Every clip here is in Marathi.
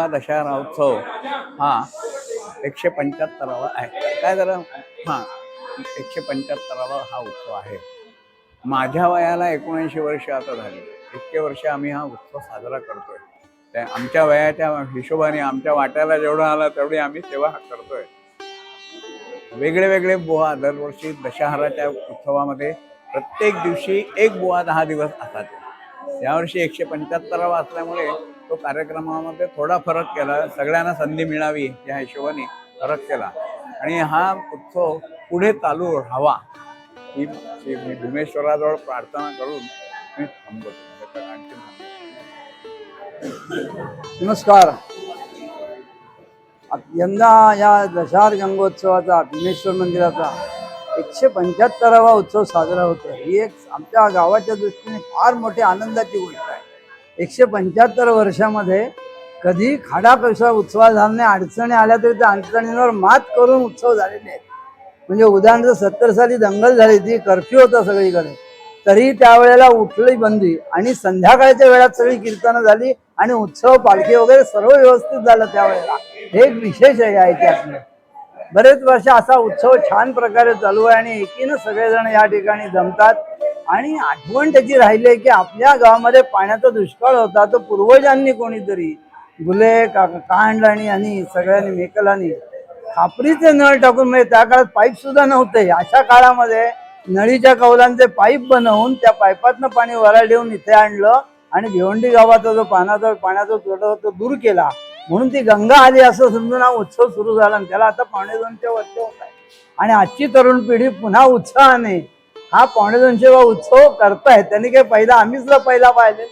गंगा दशहरा उत्सव हा एकशे पंच्याहत्तरावा आहे. काय झालं? हां एकशे पंच्याहत्तरावा हा उत्सव आहे. माझ्या वयाला एकोणऐंशी वर्ष आता झाली. इतके वर्ष आम्ही हा उत्सव साजरा करतोय. त्या आमच्या वयाच्या हिशोबाने आमच्या वाट्याला जेवढं आला तेवढी आम्ही सेवा करतोय. वेगळे वेगळे बुवा दरवर्षी दशहराच्या उत्सवामध्ये प्रत्येक दिवशी एक बुवा दहा दिवस असतात. यावर्षी एकशे पंच्याहत्तरावा असल्यामुळे तो कार्यक्रमामध्ये थोडा फरक केला. सगळ्यांना संधी मिळावी या हिशोबाने फरक केला. आणि हा उत्सव पुढे चालू राहावा ही मी भीमेश्वराजवळ प्रार्थना करून मी थांबवतो. नमस्कार. यंदा या दशार गंगोत्सवाचा भीमेश्वर मंदिराचा एकशे पंच्याहत्तरावा उत्सव साजरा होतो ही एक आमच्या गावाच्या दृष्टीने फार मोठी आनंदाची गोष्ट आहे. एकशे पंच्याहत्तर वर्षामध्ये कधी खाडा कशा उत्सवा झाला नाही अडचणी आल्या तरी त्या अडचणींवर मात करून उत्सव झालेले आहेत. म्हणजे उदाहरणार्थ सत्तर साली दंगल झाली ती कर्फ्यू होता सगळीकडे. तरी त्यावेळेला उठली बंदी आणि संध्याकाळच्या वेळात सगळी कीर्तनं झाली आणि उत्सव पालखी वगैरे सर्व व्यवस्थित झालं त्यावेळेला. हे एक विशेष आहे या ऐतिहासिक बरेच वर्ष असा उत्सव छान प्रकारे चालू आहे आणि एकीनं सगळेजण या ठिकाणी जमतात. आणि आठवण त्याची राहिली आहे की आपल्या गावामध्ये पाण्याचा दुष्काळ होता तो पूर्वजांनी कोणीतरी गुले का कांड आणि आणि सगळ्यांनी मेकलानी खापरीचे नळ टाकून म्हणजे त्या काळात पाईप सुद्धा नव्हते. अशा काळामध्ये नळीच्या कौलांचे पाईप बनवून त्या पाईपातनं पाणी वरा ठेवून इथे आणलं आणि भिवंडी गावाचा जो पाण्याचा पाण्याचा तुटवडा तो दूर केला. म्हणून ती गंगा आली असं समजून हा उत्सव सुरू झाला आणि त्याला आता पावणे दोनशे वर्ष होत आहे. आणि आजची तरुण पिढी पुन्हा उत्साहाने हा पावणे दोनशे उत्सव करतायत. त्यांनी काही पहिला आम्हीच पहिला पाहिले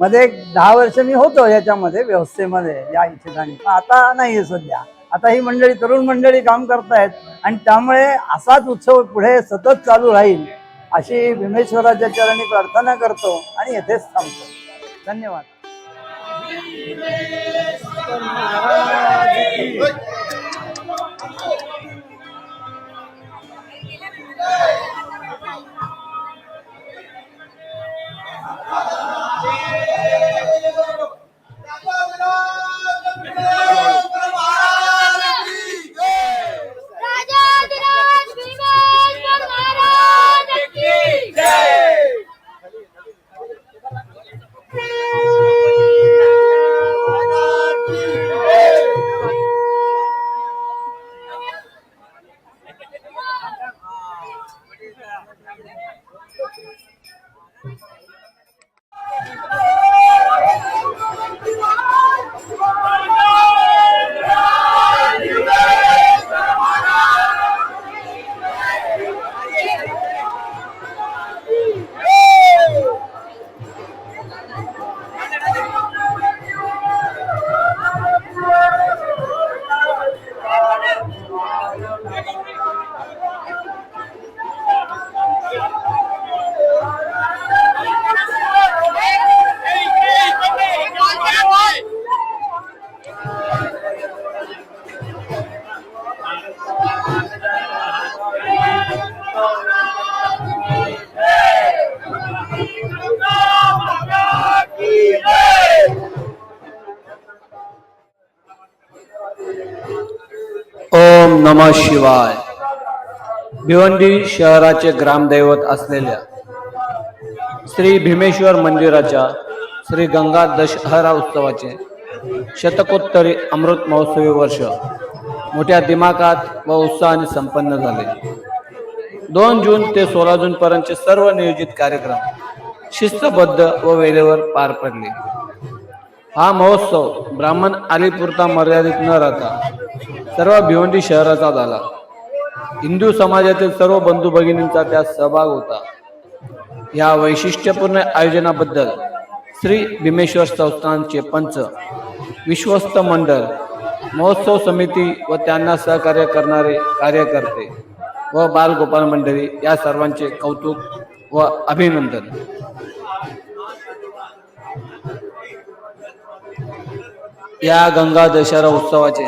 मध्ये एक दहा वर्ष मी होतो याच्यामध्ये व्यवस्थेमध्ये या ठिकाणी पण आता नाहीये सध्या. आता ही मंडळी तरुण मंडळी काम करतायत. आणि त्यामुळे असाच उत्सव पुढे सतत चालू राहील अशी भीमेश्वराच्या चरणी प्रार्थना करतो आणि येथेच थांबतो. धन्यवाद. नम शिवाय. भिवंडी शहराचे ग्रामदैवत असलेल्या श्री भीमेश्वर मंदिराच्या श्री गंगा दशहरा उत्सवाचे शतकोत्तरी अमृत महोत्सवी वर्ष मोठ्या दिमाकात व उत्साहाने संपन्न झाले. दोन जून ते सोळा जूनपर्यंतचे सर्व नियोजित कार्यक्रम शिस्तबद्ध व वेळेवर पार पडले. हा महोत्सव ब्राह्मण आलीपुरता मर्यादित न राहता सर्व भिवंडी शहराचा झाला. हिंदू समाजातील सर्व बंधू भगिनींचा त्यात सहभाग होता. या वैशिष्ट्यपूर्ण आयोजनाबद्दल श्री भीमेश्वर संस्थानचे पंच विश्वस्त मंडळ महोत्सव समिती व त्यांना सहकार्य करणारे कार्यकर्ते व बालगोपाल मंडळी या सर्वांचे कौतुक व अभिनंदन. या गंगा दशहरा उत्सवाचे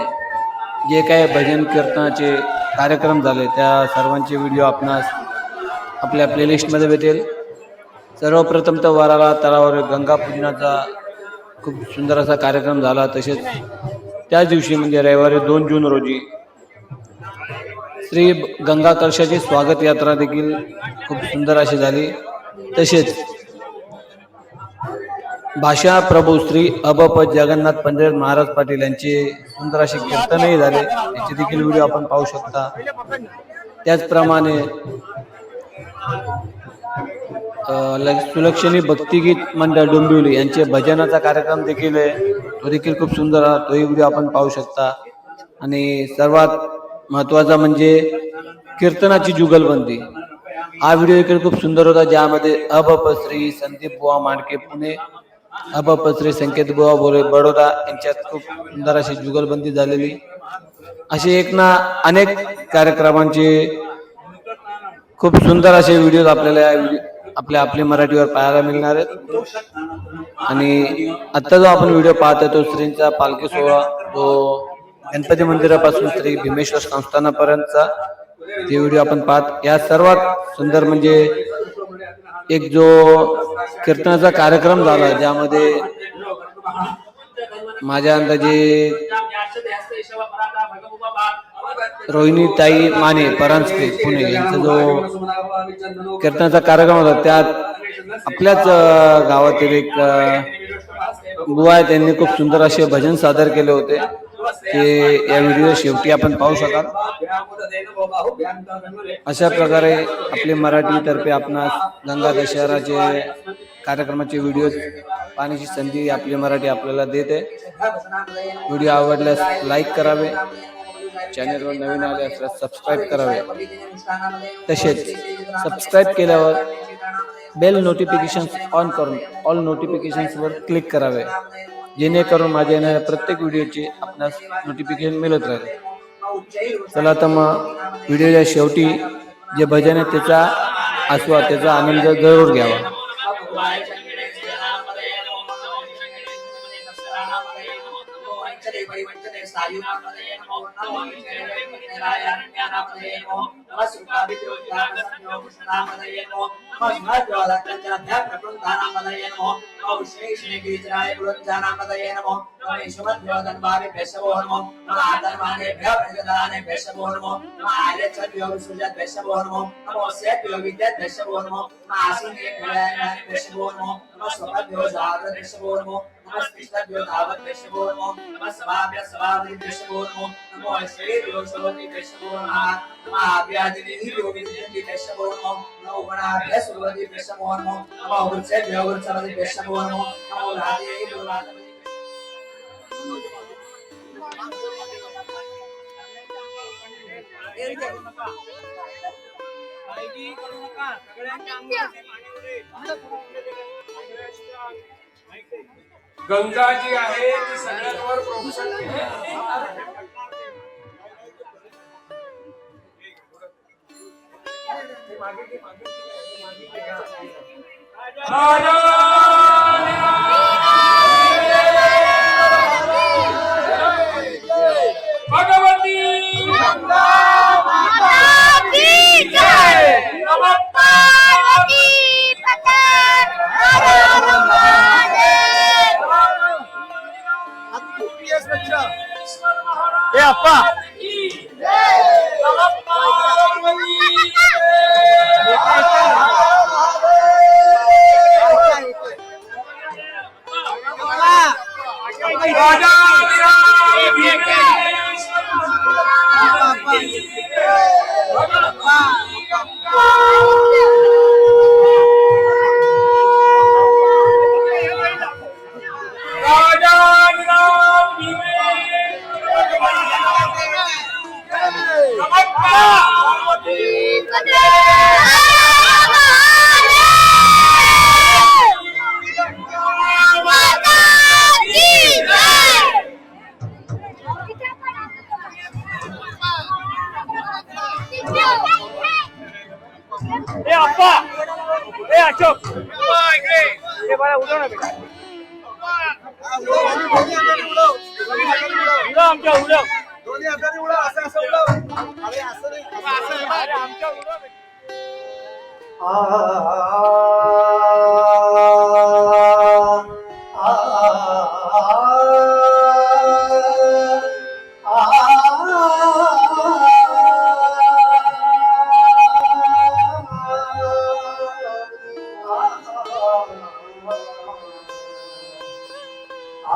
जे काही भजन कीर्तनाचे कार्यक्रम झाले त्या सर्वांचे व्हिडिओ आपणास आपल्या प्लेलिस्टमध्ये भेटेल. सर्वप्रथम तर वराला तळावर गंगा पूजनाचा खूप सुंदर असा कार्यक्रम झाला. तसेच त्याच दिवशी म्हणजे रविवारी दोन जून रोजी श्री गंगा कलशाची स्वागत यात्रा देखील खूप सुंदर अशी झाली. तसेच भाषा प्रभू श्री अबप जगन्नाथ पंडित महाराज पाटील यांचे सुंदर असे कीर्तनही झाले. याचे देखील व्हिडिओ आपण पाहू शकता. त्याचप्रमाणे सुलक्षणी भक्तिगीत मंडळ डोंबिवली यांचे भजनाचा कार्यक्रम देखील आहे. तो देखील खूप सुंदर आहे. तोही व्हिडिओ आपण पाहू शकता. आणि सर्वात महत्त्वाचा म्हणजे कीर्तनाची जुगलबंदी. हा व्हिडिओ देखील खूप सुंदर होता ज्यामध्ये अबप श्री संदीप बुवा मांडके पुणे अबप श्री संकेत बुवा बोरे बडोदा यांच्यात खूप सुंदर अशी जुगलबंदी झालेली. असे एक ना अनेक कार्यक्रमांचे खूप सुंदर असे व्हिडिओ आपल्याला आपल्या आपली मराठीवर पाहायला मिळणार आहेत. आणि आता जो आपण व्हिडिओ पाहतोय तो श्रींचा पालखी सोहळा जो गणपती मंदिरापासून श्री भीमेश्वर संस्थानापर्यंतचा. ते व्हिडिओ आपण पाहत या सर्वात सुंदर म्हणजे एक जो कीर्तनाचा कार्यक्रम झाला ज्यामध्ये माझ्या अंदाजे रोहिणी ताई माने परांजपे पुणे यांचा जो कीर्तनाचा कार्यक्रम होता त्यात आपल्याच गावातील एक बुवा आहे त्यांनी खूप सुंदर असे भजन सादर केले होते. ते या व्हिडिओ शेवटी आपण पाहू शकाल. अशा प्रकारे आपले मराठीतर्फे आपणास गंगा दशहराचे कार्यक्रमाचे व्हिडिओ पाहण्याची संधी आपली मराठी आपल्याला देते. व्हिडिओ आवडल्यास लाईक करावे. चॅनलवर नवीन आले असल्यास सबस्क्राईब करावे. तसेच सबस्क्राईब केल्यावर बेल नोटिफिकेशन ऑन करून ऑल नोटिफिकेशन्सवर क्लिक करावे. जेणेकरून माझ्या येणाऱ्या प्रत्येक व्हिडिओचे आपणास नोटिफिकेशन मिळत राहील. चला तर मग व्हिडिओच्या शेवटी जे भजन आहे त्याचा आस्वाद त्याचा आनंद जरूर घ्यावा. ॐ श्री श्रीगीचराय पुरुञ्जानामतये नमो नमः ईश्वरभ्योधन्वाभिभ्यश्वो नमो नमः आधर्मानेभ्यो प्रतिददानेभ्यश्वो नमो नमः आर्यच्छद्भ्यो विसृजद्भ्यश्वो नमो नमो सेभ्यो विद्यद्भ्यश्वो नमो नमः आसनेभ्यश्वो नमो नमः स्वपद्भ्यो जातभ्यश्वो नमो नमः तिष्ठद्भ्यो तावद्भ्यश्वो नमो नमः सभाभ्यः सभाभिभ्यश्वो नमो नमो ऐश्वर्यो शोभिभ्यश्वो नमः नमः आभ्यादिनिधियोगिनिधिभ्यश्वो नमो नमो वराभ्यः सुरवदिभ्यश्वो नमो नमः वृक्षेभ्यो वृक्षवदिभ्यश्वो गंगा जी आहे ती सगळ्यांवर प्रोफेशन Adalet! ए अप्पा ए अशोक! हे बघा उडव ना बेटा. उडव आमच्या उडव. दोन्ही हाताने उडव असं असं उडव अरे असं नाही. असं नाही. अरे आमच्या उडव बेटा.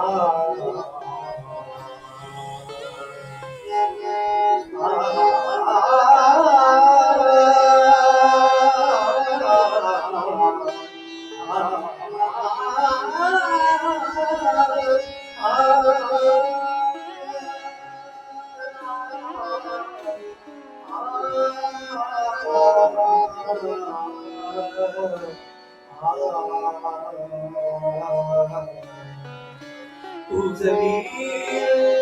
a to be.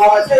hard.